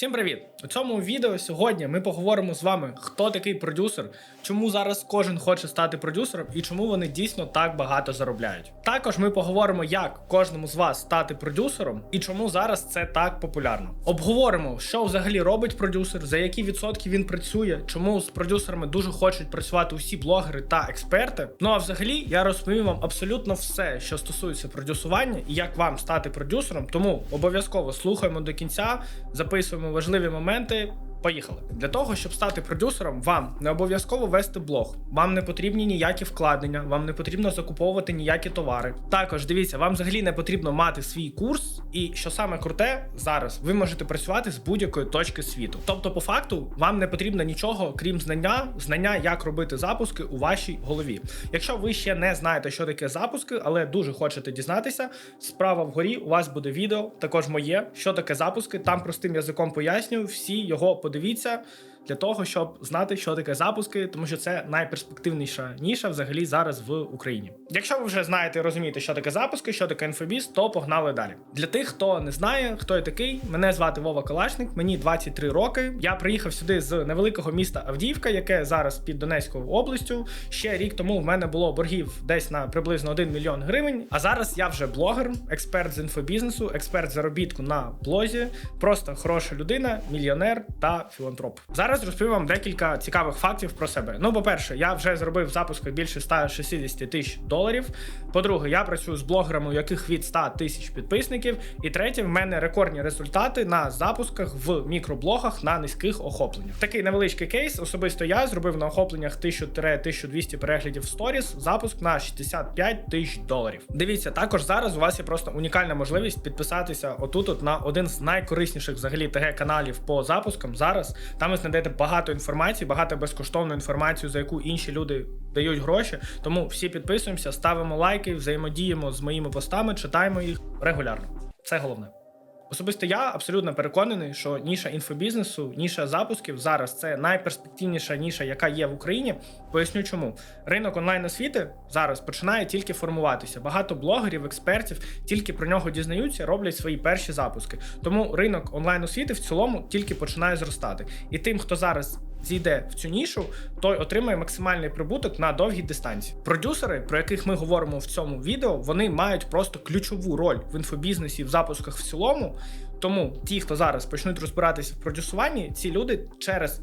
Всім привіт! У цьому відео сьогодні ми поговоримо з вами, хто такий продюсер, чому зараз кожен хоче стати продюсером і чому вони дійсно так багато заробляють. Також ми поговоримо, як кожному з вас стати продюсером і чому зараз це так популярно. Обговоримо, що взагалі робить продюсер, за які відсотки він працює, чому з продюсерами дуже хочуть працювати усі блогери та експерти. Ну а взагалі я розповім вам абсолютно все, що стосується продюсування і як вам стати продюсером. Тому обов'язково слухаємо до кінця, записуємо важливі моменти. Поїхали для того, щоб стати продюсером, вам не обов'язково вести блог. Вам не потрібні ніякі вкладення, вам не потрібно закуповувати ніякі товари. Також дивіться, вам взагалі не потрібно мати свій курс, і що саме круте, зараз ви можете працювати з будь-якої точки світу. Тобто, по факту, вам не потрібно нічого, крім знання, знання, як робити запуски у вашій голові. Якщо ви ще не знаєте, що таке запуски, але дуже хочете дізнатися, справа вгорі у вас буде відео, також моє, що таке запуски. Там простим язиком пояснюю всі його подивіться для того, щоб знати, що таке запуски, тому що це найперспективніша ніша взагалі зараз в Україні. Якщо ви вже знаєте і розумієте, що таке запуски, що таке інфобіз, то погнали далі. Для тих, хто не знає, хто я такий, мене звати Вова Калашник, мені 23 роки. Я приїхав сюди з невеликого міста Авдіївка, яке зараз під Донецькою областю. Ще рік тому в мене було боргів десь на приблизно 1 мільйон гривень. А зараз я вже блогер, експерт з інфобізнесу, експерт заробітку на блозі, просто хороша людина, мільйонер та філантроп. Зараз розповім вам декілька цікавих фактів про себе. Ну, по-перше, я вже зробив в запусках більше 160 тисяч доларів. По-друге, я працюю з блогерами, у яких від 100 тисяч підписників. І третє, в мене рекордні результати на запусках в мікроблогах на низьких охопленнях. Такий невеличкий кейс. Особисто я зробив на охопленнях 1000-1200 переглядів в сторіс, запуск на 65 тисяч доларів. Дивіться, також зараз у вас є просто унікальна можливість підписатися отут от на один з найкорисніших взагалі ТГ каналів по запускам. Зараз там ви знайдете багато інформації, багато безкоштовної інформації, за яку інші люди дають гроші. Тому всі підписуємося, ставимо лайки, взаємодіємо з моїми постами, читаємо їх регулярно. Це головне. Особисто я абсолютно переконаний, що ніша інфобізнесу, ніша запусків зараз це найперспективніша ніша, яка є в Україні. Поясню, чому ринок онлайн освіти зараз починає тільки формуватися. Багато блогерів, експертів тільки про нього дізнаються, роблять свої перші запуски. Тому ринок онлайн освіти в цілому тільки починає зростати. І тим, хто зараз зійде в цю нішу, той отримає максимальний прибуток на довгій дистанції. Продюсери, про яких ми говоримо в цьому відео, вони мають просто ключову роль в інфобізнесі, в запусках в цілому. Тому ті, хто зараз почнуть розбиратися в продюсуванні, ці люди через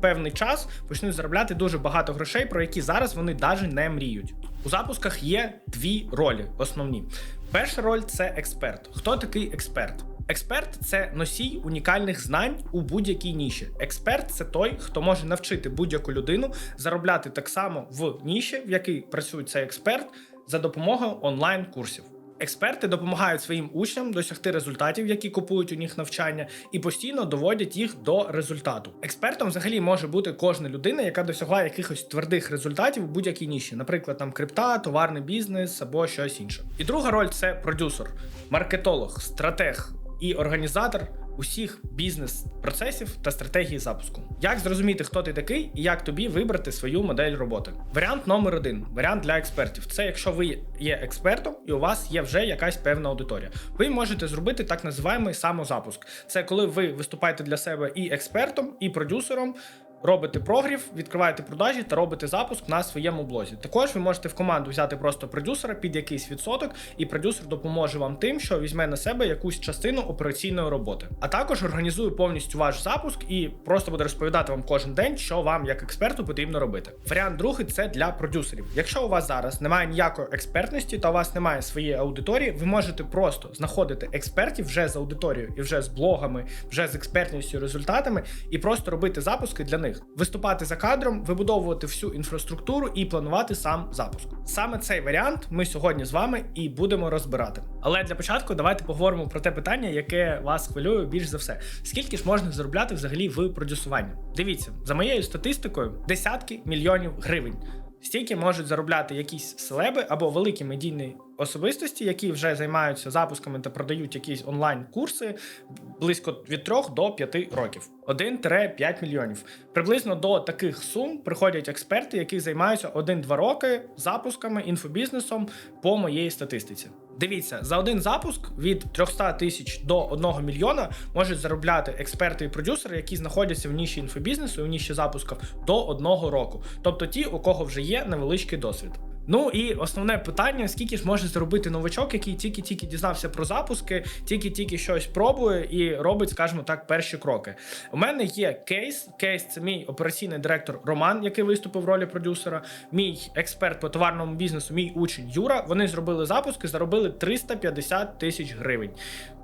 певний час почнуть заробляти дуже багато грошей, про які зараз вони навіть не мріють. У запусках є дві ролі основні. Перша роль це експерт. Хто такий експерт? Експерт це носій унікальних знань у будь-якій ніші. Експерт це той, хто може навчити будь-яку людину заробляти так само в ніші, в якій працює цей експерт, за допомогою онлайн-курсів. Експерти допомагають своїм учням досягти результатів, які купують у них навчання, і постійно доводять їх до результату. Експертом взагалі може бути кожна людина, яка досягла якихось твердих результатів у будь-якій ніші, наприклад, там крипта, товарний бізнес або щось інше. І друга роль це продюсер, маркетолог, стратег і організатор усіх бізнес-процесів та стратегії запуску. Як зрозуміти, хто ти такий і як тобі вибрати свою модель роботи? Варіант номер один варіант для експертів. Це якщо ви є експертом і у вас є вже якась певна аудиторія. Ви можете зробити так називаємий самозапуск. Це коли ви виступаєте для себе і експертом, і продюсером. Робите прогрів, відкриваєте продажі та робите запуск на своєму блозі. Також ви можете в команду взяти просто продюсера під якийсь відсоток, і продюсер допоможе вам тим, що візьме на себе якусь частину операційної роботи. А також організує повністю ваш запуск і просто буде розповідати вам кожен день, що вам як експерту потрібно робити. Варіант другий це для продюсерів. Якщо у вас зараз немає ніякої експертності, та у вас немає своєї аудиторії, ви можете просто знаходити експертів вже з аудиторією і вже з блогами, вже з експертністю, результатами, і просто робити запуски для них, виступати за кадром, вибудовувати всю інфраструктуру і планувати сам запуск. Саме цей варіант ми сьогодні з вами і будемо розбирати. Але для початку давайте поговоримо про те питання, яке вас хвилює більш за все. Скільки ж можна заробляти взагалі в продюсуванні? Дивіться, за моєю статистикою, десятки мільйонів гривень. Стільки можуть заробляти якісь селеби або великі медійні особистості, які вже займаються запусками та продають якісь онлайн-курси близько від 3 до 5 років. 1-5 мільйонів. Приблизно до таких сум приходять експерти, які займаються 1-2 роки запусками, інфобізнесом по моєї статистиці. Дивіться, за один запуск від 300 тисяч до 1 мільйона можуть заробляти експерти і продюсери, які знаходяться в ніші інфобізнесу в ніші запусків до одного року. Тобто ті, у кого вже є невеличкий досвід. Ну і основне питання: скільки ж може зробити новачок, який тільки-тільки дізнався про запуски, тільки-тільки щось пробує і робить, скажімо так, перші кроки. У мене є кейс. Кейс це мій операційний директор Роман, який виступив в ролі продюсера. Мій експерт по товарному бізнесу, мій учень Юра. Вони зробили запуски, заробили 350 тисяч гривень.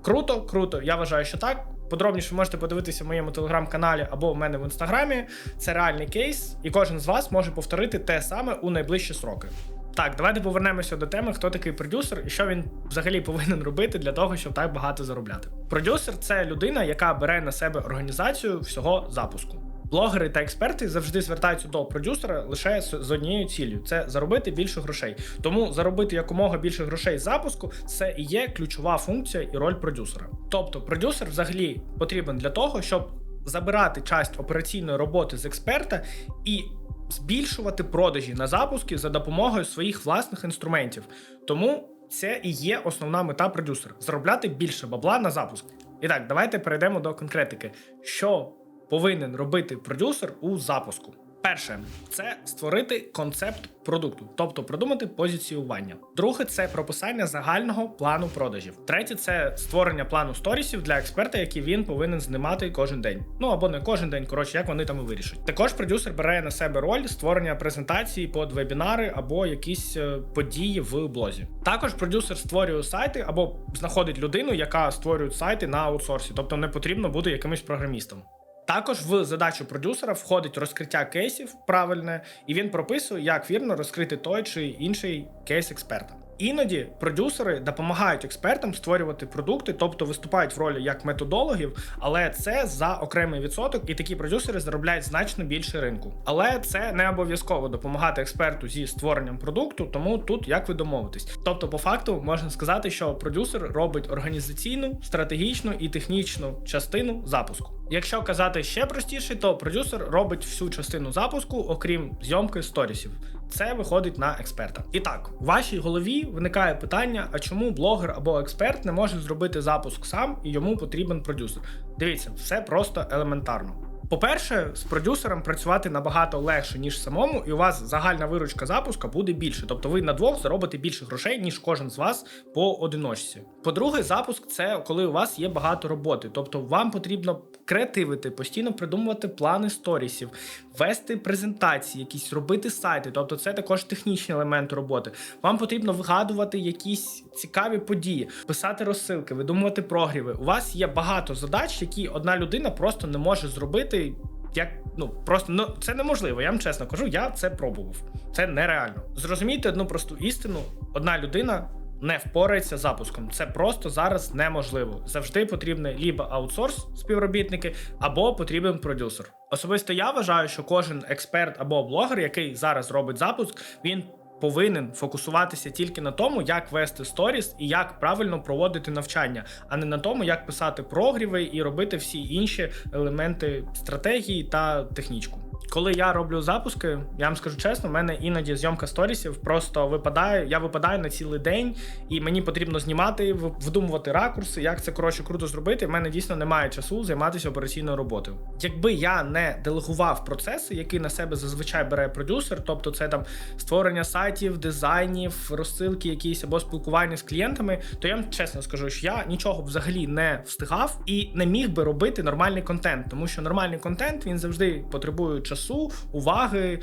Круто, круто. Я вважаю, що так. Подробніше можете подивитися в моєму телеграм-каналі або в мене в інстаграмі. Це реальний кейс, і кожен з вас може повторити те саме у найближчі сроки. Так, давайте повернемося до теми, хто такий продюсер і що він взагалі повинен робити для того, щоб так багато заробляти. Продюсер це людина, яка бере на себе організацію всього запуску. Блогери та експерти завжди звертаються до продюсера лише з однією ціллю це заробити більше грошей. Тому заробити якомога більше грошей з запуску це і є ключова функція і роль продюсера. Тобто, продюсер взагалі потрібен для того, щоб забирати часть операційної роботи з експерта і збільшувати продажі на запуски за допомогою своїх власних інструментів. Тому це і є основна мета продюсера заробляти більше бабла на запуск. І так, давайте перейдемо до конкретики. Що повинен робити продюсер у запуску? Перше, це створити концепт продукту, тобто продумати позиціювання. Друге, це прописання загального плану продажів. Третє це створення плану сторісів для експерта, які він повинен знімати кожен день. Ну або не кожен день, коротше, як вони там і вирішать. Також продюсер бере на себе роль створення презентації під вебінари або якісь е, події в блозі. Також продюсер створює сайти або знаходить людину, яка створює сайти на аутсорсі, тобто не потрібно бути якимось програмістом. Також в задачу продюсера входить розкриття кейсів правильне, і він прописує, як вірно розкрити той чи інший кейс експерта. Іноді продюсери допомагають експертам створювати продукти, тобто виступають в ролі як методологів, але це за окремий відсоток, і такі продюсери заробляють значно більше ринку. Але це не обов'язково допомагати експерту зі створенням продукту, тому тут як ви домовитесь. Тобто, по факту можна сказати, що продюсер робить організаційну, стратегічну і технічну частину запуску. Якщо казати ще простіше, то продюсер робить всю частину запуску, окрім зйомки сторісів. Це виходить на експерта. І так, в вашій голові виникає питання: а чому блогер або експерт не може зробити запуск сам і йому потрібен продюсер? Дивіться, все просто елементарно. По-перше, з продюсером працювати набагато легше, ніж самому, і у вас загальна виручка запуска буде більше. Тобто ви на двох заробите більше грошей, ніж кожен з вас по одиночці. По-друге, запуск це коли у вас є багато роботи. Тобто вам потрібно креативити, постійно придумувати плани сторісів, вести презентації, якісь робити сайти. Тобто, це також технічні елементи роботи. Вам потрібно вигадувати якісь цікаві події, писати розсилки, видумувати прогріви. У вас є багато задач, які одна людина просто не може зробити. Як ну просто ну це неможливо. Я вам чесно кажу, я це пробував. Це нереально. Зрозумійте одну просту істину: одна людина не впорається з запуском. Це просто зараз неможливо. Завжди потрібний лібо аутсорс співробітники, або потрібен продюсер. Особисто я вважаю, що кожен експерт або блогер, який зараз робить запуск, він. Повинен фокусуватися тільки на тому, як вести сторіс і як правильно проводити навчання, а не на тому, як писати прогріви і робити всі інші елементи стратегії та технічку. Коли я роблю запуски, я вам скажу чесно, в мене іноді зйомка сторісів просто випадає. Я випадаю на цілий день, і мені потрібно знімати, вдумувати ракурси, як це коротше круто зробити. В мене дійсно немає часу займатися операційною роботою. Якби я не делегував процеси, які на себе зазвичай бере продюсер, тобто це там створення сайтів, дизайнів, розсилки, якісь або спілкування з клієнтами, то я вам чесно скажу, що я нічого взагалі не встигав і не міг би робити нормальний контент, тому що нормальний контент він завжди потребує часу уваги,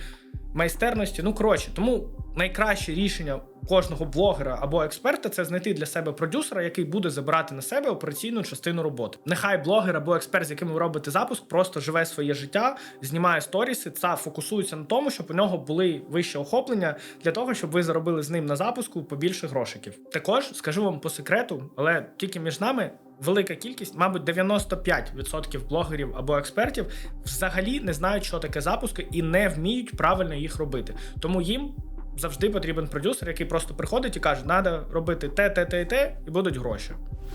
майстерності. Ну коротше, тому найкраще рішення кожного блогера або експерта це знайти для себе продюсера, який буде забирати на себе операційну частину роботи. Нехай блогер або експерт, з яким ви робите запуск, просто живе своє життя, знімає сторіси, та фокусується на тому, щоб у нього були вищі охоплення для того, щоб ви заробили з ним на запуску побільше грошиків. Також скажу вам по секрету, але тільки між нами велика кількість, мабуть, 95% блогерів або експертів взагалі не знають, що таке запуски, і не вміють правильно їх робити. Тому їм завжди потрібен продюсер, який просто приходить і каже, треба робити те, те, те те, і будуть гроші.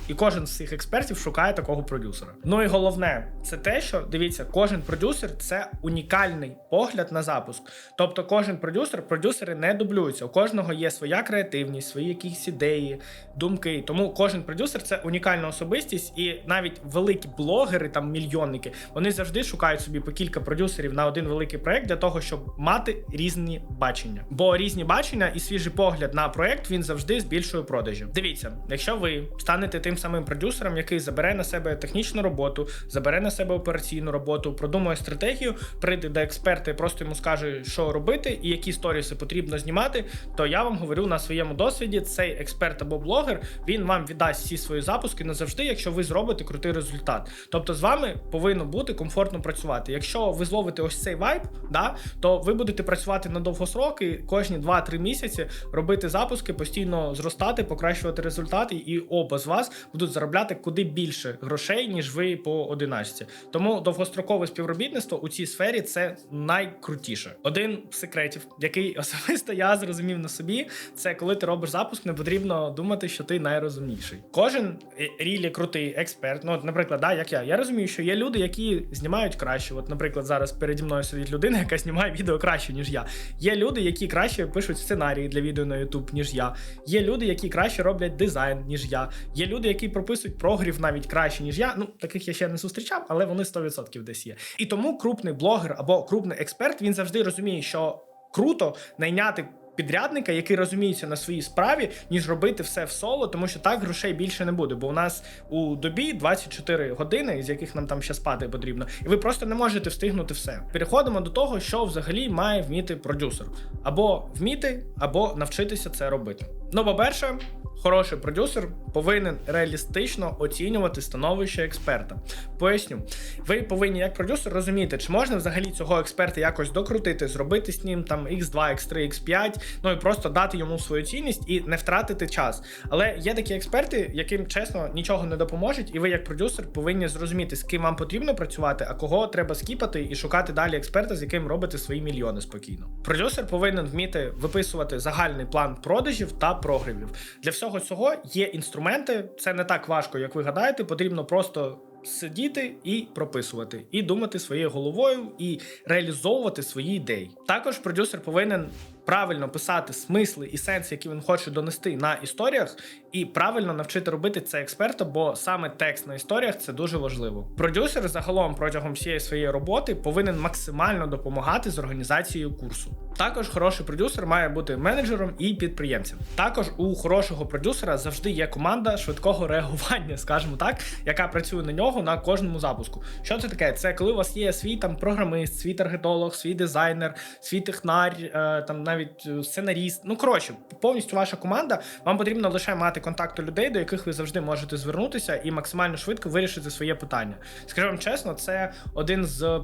І кожен з цих експертів шукає такого продюсера. Ну і головне, це те, що дивіться, кожен продюсер це унікальний погляд на запуск. Тобто, кожен продюсер, продюсери не дублюються. У кожного є своя креативність, свої якісь ідеї, думки. Тому кожен продюсер це унікальна особистість, і навіть великі блогери, там мільйонники, вони завжди шукають собі по кілька продюсерів на один великий проект для того, щоб мати різні бачення. Бо різні бачення і свіжий погляд на проект він завжди збільшує продажі. Дивіться, якщо ви станете тим самим продюсером, який забере на себе технічну роботу, забере на себе операційну роботу, продумує стратегію, прийде до експерта і просто йому скаже, що робити і які сторіси потрібно знімати, то я вам говорю на своєму досвіді, цей експерт або блогер він вам віддасть всі свої запуски назавжди, якщо ви зробите крутий результат. Тобто з вами повинно бути комфортно працювати. Якщо ви зловите ось цей вайб, да, то ви будете працювати на довгостроки, кожні 2-3 місяці робити запуски, постійно зростати, покращувати результати, і оба з вас будуть заробляти куди більше грошей, ніж ви по 11. Тому довгострокове співробітництво у цій сфері це найкрутіше. Один з секретів, який особисто я зрозумів на собі, це коли ти робиш запуск, не потрібно думати, що ти найрозумніший. Кожен е, рілі крутий експерт. Ну, наприклад, да, як я. Я розумію, що є люди, які знімають краще. От, наприклад, зараз переді мною сидить людина, яка знімає відео краще, ніж я. Є люди, які краще пишуть сценарії для відео на YouTube, ніж я. Є люди, які краще роблять дизайн, ніж я. Є люди, які прописують прогрів навіть краще, ніж я. Ну, таких я ще не зустрічав, але вони 100% десь є. І тому крупний блогер або крупний експерт він завжди розуміє, що круто найняти. Підрядника, який розуміється на своїй справі, ніж робити все в соло, тому що так грошей більше не буде. Бо у нас у добі 24 години, з яких нам там ще спати потрібно, і ви просто не можете встигнути все. Переходимо до того, що взагалі має вміти продюсер, або вміти, або навчитися це робити. Ну, по-перше, хороший продюсер повинен реалістично оцінювати становище експерта. Поясню, ви повинні як продюсер розуміти, чи можна взагалі цього експерта якось докрутити, зробити з ним там X2, X3, X5, ну і просто дати йому свою цінність і не втратити час. Але є такі експерти, яким чесно нічого не допоможуть, і ви, як продюсер, повинні зрозуміти, з ким вам потрібно працювати, а кого треба скіпати і шукати далі експерта, з яким робите свої мільйони спокійно. Продюсер повинен вміти виписувати загальний план продажів та прогрівів. Для всього цього є інструменти. Це не так важко, як ви гадаєте. Потрібно просто сидіти і прописувати, і думати своєю головою, і реалізовувати свої ідеї. Також продюсер повинен правильно писати смисли і сенси, які він хоче донести на історіях, і правильно навчити робити це експерта, бо саме текст на історіях це дуже важливо. Продюсер загалом протягом всієї своєї роботи повинен максимально допомагати з організацією курсу. Також хороший продюсер має бути менеджером і підприємцем. Також у хорошого продюсера завжди є команда швидкого реагування, скажімо так, яка працює на нього на кожному запуску. Що це таке? Це коли у вас є свій там програмист, свій таргетолог, свій дизайнер, свій технар, е, там навіть е, сценаріст. Ну коротше, повністю ваша команда. Вам потрібно лише мати контакти людей, до яких ви завжди можете звернутися і максимально швидко вирішити своє питання. Скажу вам чесно, це один з.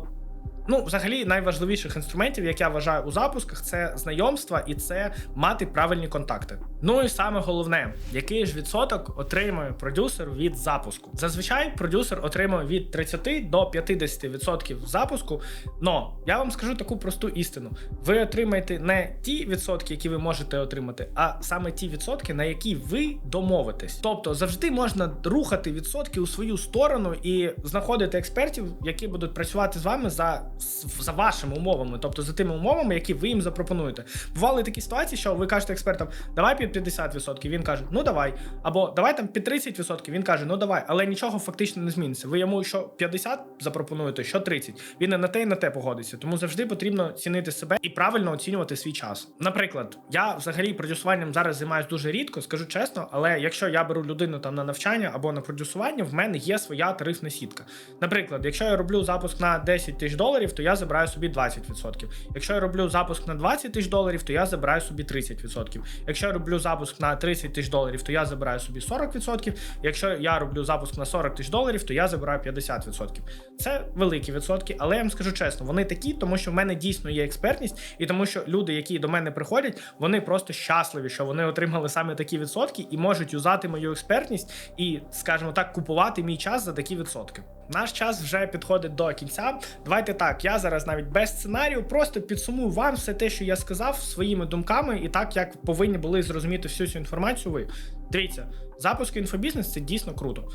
Ну, взагалі, найважливіших інструментів, як я вважаю у запусках, це знайомства і це мати правильні контакти. Ну і саме головне, який ж відсоток отримує продюсер від запуску. Зазвичай продюсер отримує від 30 до 50% запуску. Но я вам скажу таку просту істину: ви отримаєте не ті відсотки, які ви можете отримати, а саме ті відсотки, на які ви домовитесь. Тобто завжди можна рухати відсотки у свою сторону і знаходити експертів, які будуть працювати з вами за за вашими умовами, тобто за тими умовами, які ви їм запропонуєте. Бували такі ситуації, що ви кажете експертам, давай під 50%, він каже, ну давай. Або давай там під 30%, він каже, ну давай, але нічого фактично не зміниться. Ви йому що 50 запропонуєте, що 30. Він і на те, і на те погодиться. Тому завжди потрібно цінити себе і правильно оцінювати свій час. Наприклад, я взагалі продюсуванням зараз займаюся дуже рідко, скажу чесно, але якщо я беру людину там на навчання або на продюсування, в мене є своя тарифна сітка. Наприклад, якщо я роблю запуск на 10 тисяч доларів, то я забираю собі 20%. Якщо я роблю запуск на 20 тисяч доларів, то я забираю собі 30%. Якщо я роблю запуск на 30 тисяч доларів, то я забираю собі 40%. Якщо я роблю запуск на 40 тисяч доларів, то я забираю 50%. Це великі відсотки, але я вам скажу чесно, вони такі, тому що в мене дійсно є експертність, і тому що люди, які до мене приходять, вони просто щасливі, що вони отримали саме такі відсотки і можуть юзати мою експертність і, скажімо так, купувати мій час за такі відсотки. Наш час вже підходить до кінця. Давайте так. Я зараз навіть без сценарію просто підсумую вам все те, що я сказав, своїми думками, і так як повинні були зрозуміти всю цю інформацію. Ви дивіться, запуск інфобізнес це дійсно круто.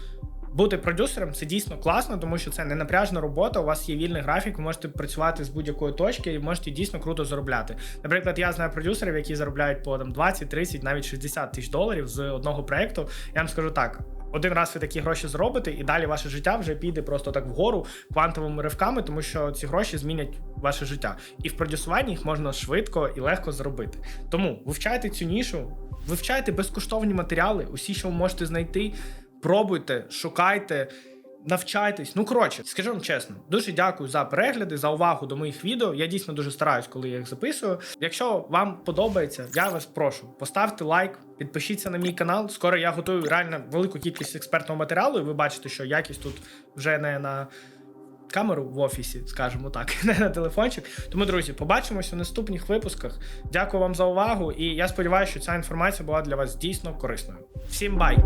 Бути продюсером це дійсно класно, тому що це не напряжна робота. У вас є вільний графік, ви можете працювати з будь-якої точки і можете дійсно круто заробляти. Наприклад, я знаю продюсерів, які заробляють по там 20, 30, навіть 60 тисяч доларів з одного проекту. Я вам скажу так. Один раз ви такі гроші зробите, і далі ваше життя вже піде просто так вгору квантовими ривками, тому що ці гроші змінять ваше життя. І в продюсуванні їх можна швидко і легко зробити. Тому вивчайте цю нішу, вивчайте безкоштовні матеріали, усі, що ви можете знайти. Пробуйте, шукайте, навчайтесь. Ну коротше, скажу вам чесно, дуже дякую за перегляди, за увагу до моїх відео. Я дійсно дуже стараюсь, коли я їх записую. Якщо вам подобається, я вас прошу, поставте лайк, підпишіться на мій канал. Скоро я готую реально велику кількість експертного матеріалу, і ви бачите, що якість тут вже не на. Камеру в офісі, скажімо так, не на телефончик. Тому, друзі, побачимося у наступних випусках. Дякую вам за увагу, і я сподіваюся, що ця інформація була для вас дійсно корисною. Всім бай!